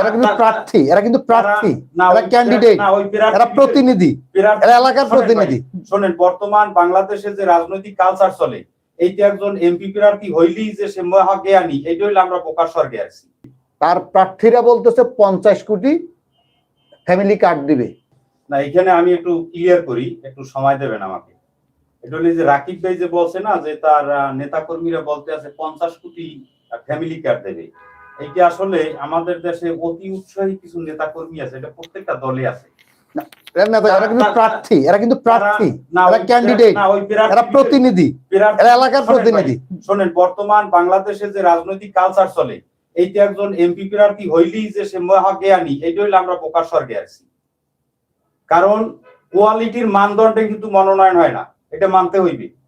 এরা কিন্তু প্রার্থী এরা কিন্তু প্রার্থী এরা ক্যান্ডিডেট এরা প্রতিনিধি এরা এলাকার প্রতিনিধি। শোনেন বর্তমান বাংলাদেশে যে রাজনৈতিক কালচার চলে এইটা একজন এমপি প্রার্থী হইলেই যে সে মহাজ্ঞানী এইটা হইলে আমরা প্রকাশ স্বর্গে আছি। তার প্রার্থীরা বলতেছে পঞ্চাশ কোটি ফ্যামিলি কার্ড দিবে। না এখানে আমি একটু ক্লিয়ার করি একটু সময় দেবেন আমাকে। এটা হলো যে রাকিব ভাই যে বলছে না যে তার নেতা কর্মীরা বলতে আছে পঞ্চাশ কোটি ফ্যামিলি কার্ড দেবে। এইটা আসলে আমাদের দেশে অতি উৎসাহী কিছু নেতা কর্মী আছে এটা প্রত্যেকটা দলে আছে। এরা কিন্তু প্রার্থী এরা কিন্তু প্রার্থী এরা ক্যান্ডিডেট না, ওই প্রার্থী- এরা প্রতিনিধি এরা এলাকার শোনেন প্রতিনিধি। শোনেন বর্তমান বাংলাদেশে যে রাজনৈতিক কালচার চলে এইটা একজন এমপি প্রার্থী হইলেই যে সে মহাজ্ঞানী এইটা হইলে আমরা প্রকাশ স্বর্গে আছি। কারণ কোয়ালিটির মানদণ্ডে কিন্তু মনোনয়ন হয় না এটা মানতে হইবে।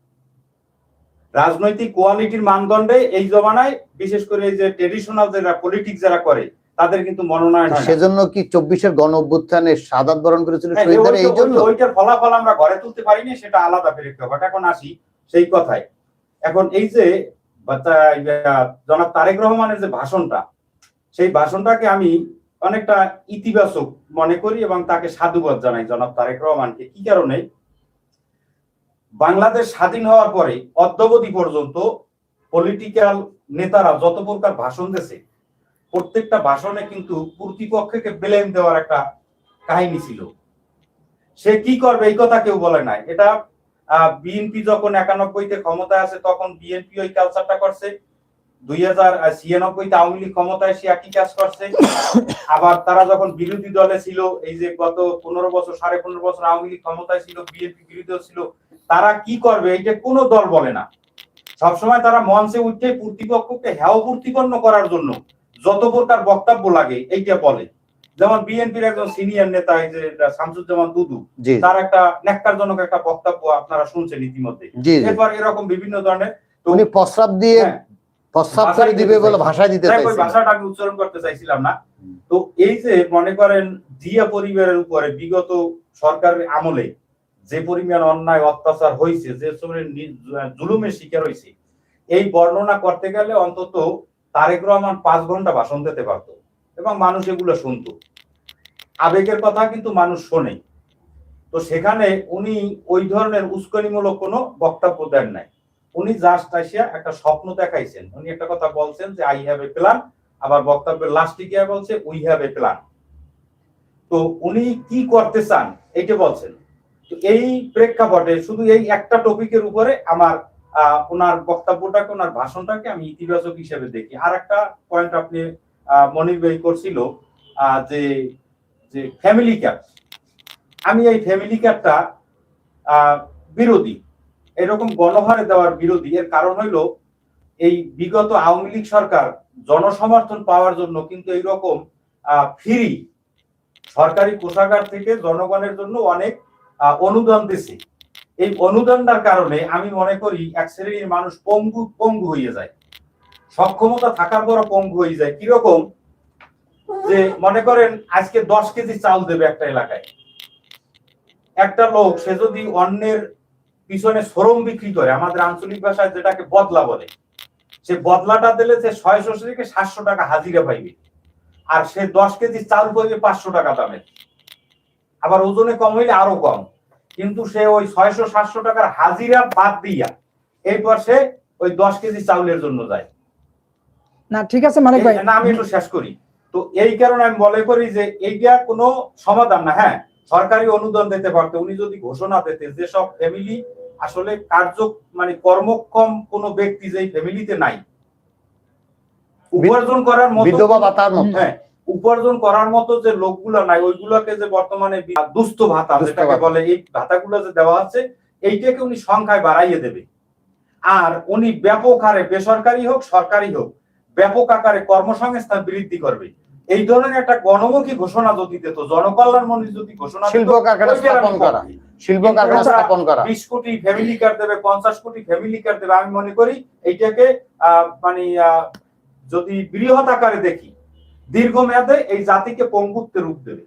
রাজনৈতিক কোয়ালিটির মানদণ্ডে এই জমানায় বিশেষ করে এই যে ট্রেডিশনাল যারা পলিটিক্স যারা করে তাদের কিন্তু মনোনয়ন সেজন্য কি চব্বিশের গণ অভ্যুত্থানে সাদাত বরণ করেছিল হ্যাঁ, শহীদরা এই জন্য ওইটার ফলাফল আমরা ঘরে তুলতে পারিনি সেটা আলাদা প্রেক্ষাপট এখন আসি সেই কথায়। এখন এই যে বাচ্চা- জনাব তারেক রহমানের যে ভাষণটা সেই ভাষণটাকে আমি অনেকটা ইতিবাচক মনে করি এবং তাকে সাধুবাদ জানাই জনাব তারেক রহমানকে। কি কারণে? বাংলাদেশ স্বাধীন হওয়ার পরে, অদ্যবধি পর্যন্ত পলিটিক্যাল নেতারা যত প্রকার ভাষণ দিয়েছে, প্রত্যেকটা ভাষণে কিন্তু প্রতিপক্ষকে ব্লেম দেওয়ার একটা কাহিনী ছিল। সে কি করবে, এই কথা কেউ বলে নাই। এটা বিএনপি যখন একানব্বইতে ক্ষমতায় আছে, তখন বিএনপি ওই কালচারটা করছে। দুই হাজার ছিয়ানব্বইতে আওয়ামী লীগ ক্ষমতায় সে একই কাজ করছে। আবার তারা যখন বিরোধী দলে ছিল, এই যে গত পনেরো বছর, সাড়ে পনেরো বছর আওয়ামী লীগ ক্ষমতায় ছিল বিএনপি বিরোধী ছিল তারা কি করবে এইটা কোনো দল বলে না। সবসময় তারা মঞ্চে উঠে কর্তৃপক্ষকে হেয় প্রতিপন্ন করার জন্য যত প্রকার বক্তব্য লাগে এইটা বলে। যেমন বিএনপির একজন সিনিয়র নেতা এই যে শামসুজ্জামান দুদু তার একটা ন্যাক্কারজনক একটা বক্তব্য আপনারা শুনছেন ইতিমধ্যে। এরপর এরকম বিভিন্ন ধরনের উনি প্রস্রাব দিয়ে হ্যাঁ, প্রস্রাব করে দিবে বলে ভাষা দিতে হোক, ভাষাটা আমি উচ্চারণ করতে চাইছিলাম না। তো এই যে মনে করেন জিয়া পরিবারের উপরে বিগত সরকারের আমলে যে পরিমাণ অন্যায়, অত্যাচার হয়েছে যে জুলুমের শিকার হয়েছে এই বর্ণনা করতে গেলে অন্তত তারেক রহমান পাঁচ ঘণ্টা ভাষণ দিতে পারতো এবং মানুষ এগুলো শুনতো। আবেগের কথা কিন্তু মানুষ শোনে। তো সেখানে উনি ওই ধরনের উস্কানিমূলক কোনো বক্তব্য দেন নাই। উনি জাস্ট আসিয়া একটা স্বপ্ন দেখাইছেন। উনি একটা কথা বলছেন যে আই হ্যাভ এ প্ল্যান আবার বক্তব্যের লাস্টে গিয়ে বলছে উই হ্যাভ এ প্ল্যান তো উনি কি করতে চান, এইটা বলছেন। তো এই প্রেক্ষাপটে শুধু এই একটা টপিকের উপরে আমার আহ, ওনার বক্তব্যটাকে ওনার ভাষণটাকে আমি ইতিবাচক হিসেবে দেখি। আর একটা পয়েন্ট আপনি মনির ভাই করছিল যে যে ফ্যামিলি ক্যাপ আমি এই ফ্যামিলি ক্যাপটা বিরোধী। এরকম গণহারে দেওয়ার বিরোধী। এর কারণ হইল এই বিগত আওয়ামী লীগ সরকার জনসমর্থন পাওয়ার জন্য কিন্তু এইরকম ফ্রি সরকারি কোষাগার থেকে জনগণের জন্য অনেক অনুদান দিছে। এই অনুদানটার কারণে আমি মনে করি এক শ্রেণির মানুষ পঙ্গু পঙ্গু হয়ে যায়। সক্ষমতা থাকার পর পঙ্গু হয়ে যায়। কীরকম? যে মনে করেন আজকে দশ কেজি চাল দেবে একটা এলাকায়। একটা লোক, সে যদি অন্যের পিছনে শ্রম বিক্রি করে, আমাদের আঞ্চলিক ভাষায় যেটাকে বদলা বলে, সে বদলাটা দিলে সে ছয়শো থেকে সাতশো টাকা হাজিরা পাইবে। আর সে দশ কেজি চাল পাইবে পাঁচশো টাকা দামের আবার ওজনে কম হইলে আরও কম। কিন্তু সে ওই ছয়শো সাতশো টাকার হাজিরা বাদ দিয়া এরপর সে ওই দশ কেজি চাউলের জন্য যায়। না ঠিক আছে মানিক ভাই। না আমি একটু শেষ করি। তো এই কারণে আমি মনে করি যে এইটা কোনো সমাধান না হ্যাঁ? সরকারি অনুদান দিতে পারতো উনি যদি ঘোষণা দিতে যেসব ফ্যামিলি আসলে কার্য মানে কর্মক্ষম কোনো ব্যক্তি যে ফ্যামিলিতে নাই। উপার্জন করার মতো বিধবা ভাতার মতো। হ্যাঁ উপার্জন করার মতো যে লোকগুলো নাই ওইগুলোকে যে বর্তমানে দুস্থ ভাতা যেটাকে বলে এই ভাতাগুলো যে দেওয়া আছে এইটাকে উনি সংখ্যায় বাড়াইয়ে দেবে। আর উনি ব্যাপক হারে বেসরকারি হোক সরকারি হোক ব্যাপক আকারে কর্মসংস্থান বৃদ্ধি করবে। এই ধরনের একটা গণমুখী ঘোষণা যদি দিত জনকল্যাণ মন্ত্রী যদি ঘোষণা শিল্প কারখানা স্থাপন করা। শিল্প কারখানা স্থাপন করা। বিশ কোটি ফ্যামিলি কার্ড দেবে পঞ্চাশ কোটি ফ্যামিলি কার্ড দেবে আমি মনে করি এইটাকে আহ, মানে যদি বৃহৎ আকারে দেখি দীর্ঘমেয়াদে এই জাতিকে পঙ্গুত্বে রূপ দেবে।